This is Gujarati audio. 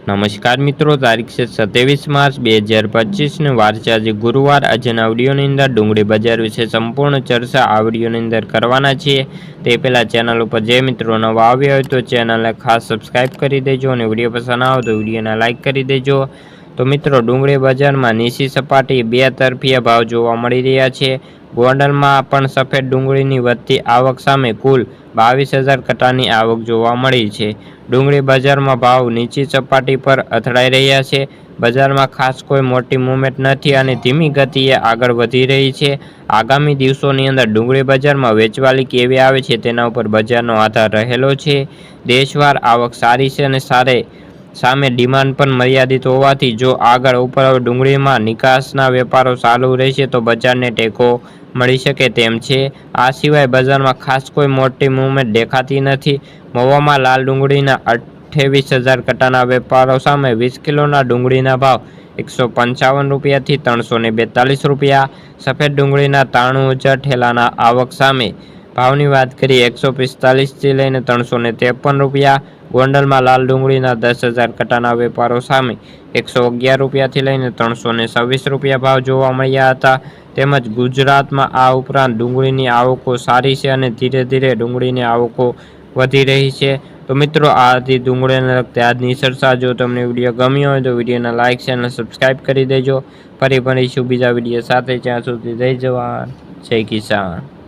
નમસ્કાર મિત્રો, તારીખ છે સત્યાવીસ માર્ચ બે હજાર પચીસને વાર આજે ગુરુવાર આજના આવડીઓની અંદર ડુંગળી બજાર વિશે સંપૂર્ણ ચર્ચા આવડીઓની અંદર કરવાના છીએ. તે પહેલાં ચેનલ ઉપર જે મિત્રો નવા આવ્યા હોય તો ચેનલને ખાસ સબસ્ક્રાઈબ કરી દેજો અને વીડિયો પસંદ આવે તો વિડીયોને લાઇક કરી દેજો. તો મિત્રો, ડુંગળી બજારમાં નીચી સપાટી બે તરફીયા ભાવ જોવા મળી રહ્યા છે. ગોંડલમાં પણ સફેદ ડુંગળીની વધતી આવક સામે કુલ બાવીસ હજાર કટાની આવક જોવા મળી છે. ડુંગળી બજારમાં ભાવ નીચી સપાટી પર અથડાઈ રહ્યા છે. બજારમાં ખાસ કોઈ મોટી મુવમેન્ટ નથી અને ધીમી ગતિએ આગળ વધી રહી છે. આગામી દિવસોની અંદર ડુંગળી બજારમાં વેચવાલી કેવી આવે છે તેના ઉપર બજારનો આધાર રહેલો છે. દેશવાર આવક સારી છે અને સારે સામે ડિમાન્ડ પણ મર્યાદિત હોવાથી જો આગળ ઉપર ડુંગળીમાં નિકાસના વેપારો ચાલુ રહેશે તો બજારને ટેકો મળી શકે તેમ છે. આ સિવાય બજારમાં ખાસ કોઈ મોટી મૂવમેન્ટ દેખાતી નથી. મોવામાં લાલ ડુંગળીના અઠ્ઠાવીસ હજાર કટાના વેપારો સામે વીસ કિલોના ડુંગળીના ભાવ એકસો પંચાવન રૂપિયાથી ત્રણસો ને બેતાલીસ રૂપિયા. સફેદ ડુંગળીના ત્રાણું હજાર ઠેલાના આવક સામે ભાવની વાત કરીએ, એકસો પિસ્તાલીસથી લઈને ત્રણસો ને ત્રેપન રૂપિયા. ગોંડલમાં લાલ ડુંગળીના દસ હજાર કટાના વેપારો સામે. એકસો અગિયાર રૂપિયાથી લઈને ત્રણસો ને છવ્વીસ રૂપિયા ભાવ જોવા મળ્યા હતા. તેમજ ગુજરાતમાં આ ઉપરાંત ડુંગળીની આવકો સારી છે અને ધીરે ધીરે ડુંગળીની આવકો વધી રહી છે. તો મિત્રો આ હતી ડુંગળીને લગતી આજની ચર્ચા જો તમને વીડિયો ગમ્યો હોય તો વિડીયોને લાઇક છે અને સબસ્ક્રાઈબ કરી દેજો. ફરી ફરીશું બીજા વીડિયો સાથે જ્યાં સુધી જય જવાન, જય કિસાન.